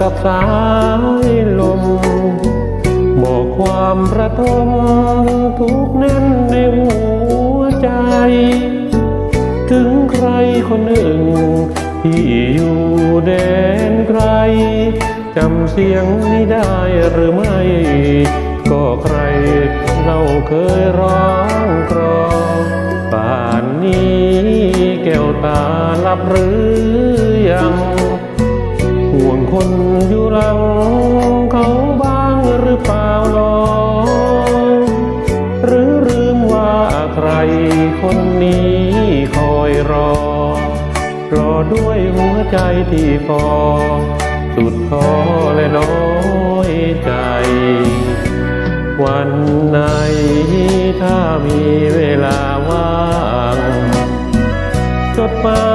กับสายลม บอกความระทมทุกแน่นในหัวใจ ถึงใครคนหนึ่ง ที่อยู่แดนไกลจำเสียงนี้ได้หรือไม่ ก็ใครเราเคยร้องกรองป่านนี้แก้วตาลับหรือ คนอยู่หลังเขาบ้างหรือเปล่าหรอหรือลืมว่าใครคนนี้คอยรอ รอด้วยหัวใจที่ฟอสุดท้อและน้อยใจ วันไหนถ้ามีเวลาว่าง จดหมา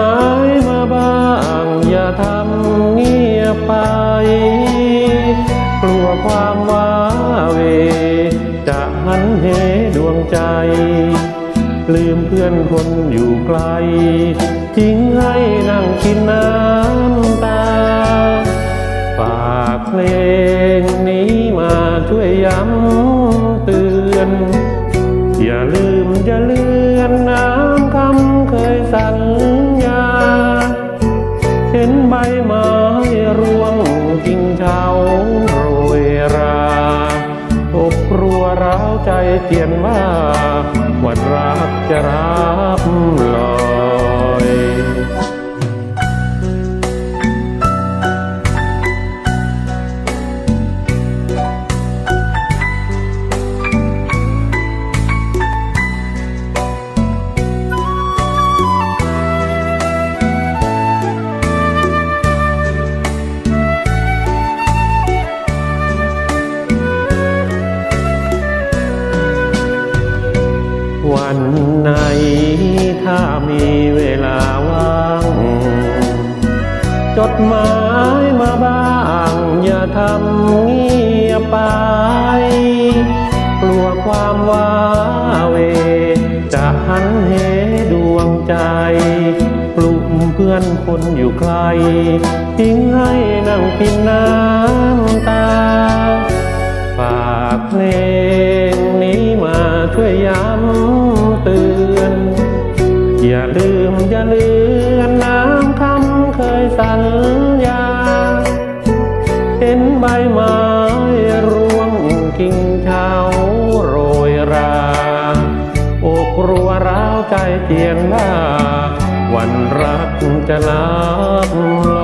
ยมาบ้าง อย่าทำเงียบไป กลัวความว้าเหวจะหันเหดวงใจ ลืมเพื่อนคนอยู่ไกล ทิ้งให้นั่งกินน้ำตา ฝากเพลงนี้มาช่วยย้ำเตือน อย่าลื จะเลือนน้ำคำเคยสัญญา เห็นใบไม้ร่วงกิ่งเฉาโรยราอกรัวร้าวใจเตียนว่าวันรักจะรับลอก ไหน ถ้ามีเวลาว่าง จดหมายมาบ้าง อย่าทำเงียบไป กลัวความว้าเว จะหันเหดวงใจ กลุ่มเพื่อนคนอยู่ไกลทิ้งให้นั่งกินน้ำตาฝากเพลงนี้มาช่วยย้ำ อย่าลืมอย่าลือนน้ำคำเคยสัญญา เห็นใบไม้ร่วงกิ่งเฉาโรยราอกรัวร้าวใจเจียนลาวันรักจะลับ